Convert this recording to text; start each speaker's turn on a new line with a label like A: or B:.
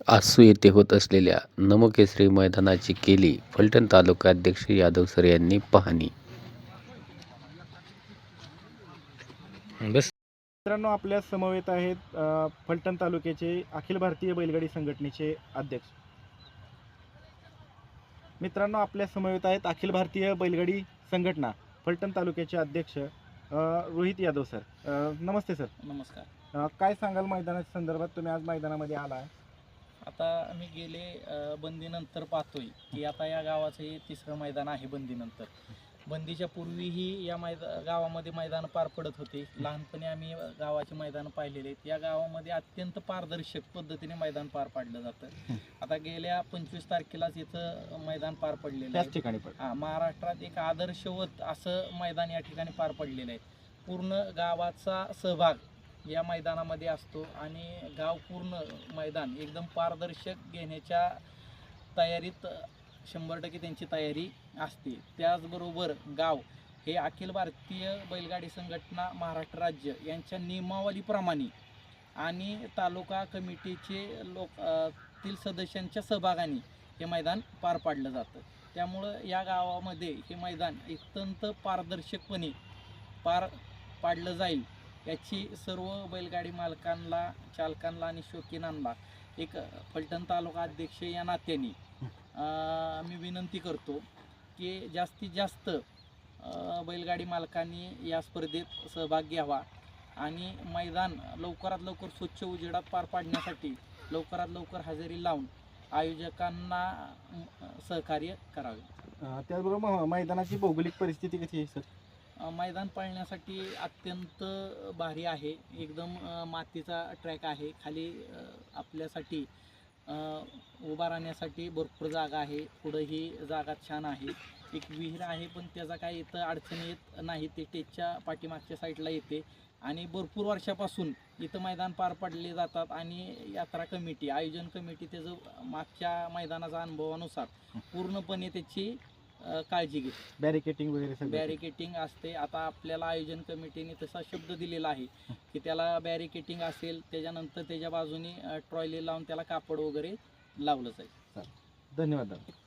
A: आसू येथे होत असलेल्या नमोकेसरी मैदानाची केली फलटण तालुकाध्यक्ष यादव सर यांनी पाहणी. बस.
B: मित्रांनो आपल्या समवेत आहेत अ, फलटण तालुक्याचे अखिल भारतीय बैलगाडी संघटनेचे अध्यक्ष. मित्रांनो आपल्या समवेत आहेत अखिल भारतीय बैलगाडी संघटना फलटण तालुक्याचे अध्यक्ष अ, रोहित यादव सर. अ, नमस्ते सर.
C: नमस्कार.
B: अ, काय सांगाल मैदानाच्या संदर्भात? तुम्ही आज मैदानामध्ये आला आहे
C: आता आम्ही गेले बंदीनंतर पाहतोय की आता या गावाचं हे तिसरं मैदान आहे बंदीनंतर. बंदीच्या पूर्वीही या मैदा गावामध्ये मैदान पार पडत होते. लहानपणी आम्ही गावाचे मैदान पाहिलेले आहेत. या गावामध्ये अत्यंत पारदर्शक पद्धतीने मैदान पार पाडलं जातं. आता गेल्या पंचवीस तारखेलाच इथं मैदान पार पडलेलं आहे.
B: ठिकाणी
C: हा महाराष्ट्रात एक आदर्शवत असं मैदान या ठिकाणी पार पडलेलं आहे. पूर्ण गावाचा सहभाग या मैदानामध्ये असतो आणि गाव पूर्ण मैदान एकदम पारदर्शक घेण्याच्या तयारीत शंभर टक्के त्यांची तयारी असते. त्याचबरोबर गाव हे अखिल भारतीय बैलगाडी संघटना महाराष्ट्र राज्य यांच्या नियमावलीप्रमाणे आणि तालुका कमिटीचे लोक तील सदस्यांच्या सहभागाने हे मैदान पार पाडलं जातं. त्यामुळं या गावामध्ये हे मैदान अत्यंत पारदर्शकपणे पार पाडलं जाईल. याची सर्व बैलगाडी मालकांना चालकांना आणि शौकीनांना एक फलटण तालुका अध्यक्ष या नात्याने मी विनंती करतो की जास्तीत जास्त बैलगाडी मालकांनी या स्पर्धेत सहभाग घ्यावा आणि मैदान लवकरात लवकर स्वच्छ उजेडात पार पाडण्यासाठी लवकरात लवकर हजेरी लावून आयोजकांना सहकार्य करावे.
B: त्याचबरोबर मैदानाची भौगोलिक परिस्थिती कशी आहे सर?
C: मैदान पाळण्यासाठी अत्यंत भारी आहे. एकदम मातीचा ट्रॅक आहे. खाली आपल्यासाठी उभा राहण्यासाठी भरपूर जागा आहे. पुढंही जागा छान आहे. एक विहीर आहे पण त्याचा काही इथं अडचणी येत नाही. ते टेजच्या पाठीमागच्या साईडला येते. आणि भरपूर वर्षापासून इथं मैदान पार पडले जातात आणि यात्रा कमिटी आयोजन कमिटी त्याचं मागच्या मैदानाच्या अनुभवानुसार पूर्णपणे त्याची काळजी घेते
B: बॅरिकेटिंग वगैरे सगळं
C: बॅरिकेटिंग असते. आता आपल्याला आयोजन कमिटीने तसा शब्द दिलेला आहे की त्याला बॅरिकेटिंग असेल त्याच्यानंतर त्याच्या बाजूनी ट्रॉयली लावून त्याला कापड वगैरे लावलं जाईल.
B: धन्यवाद दादा.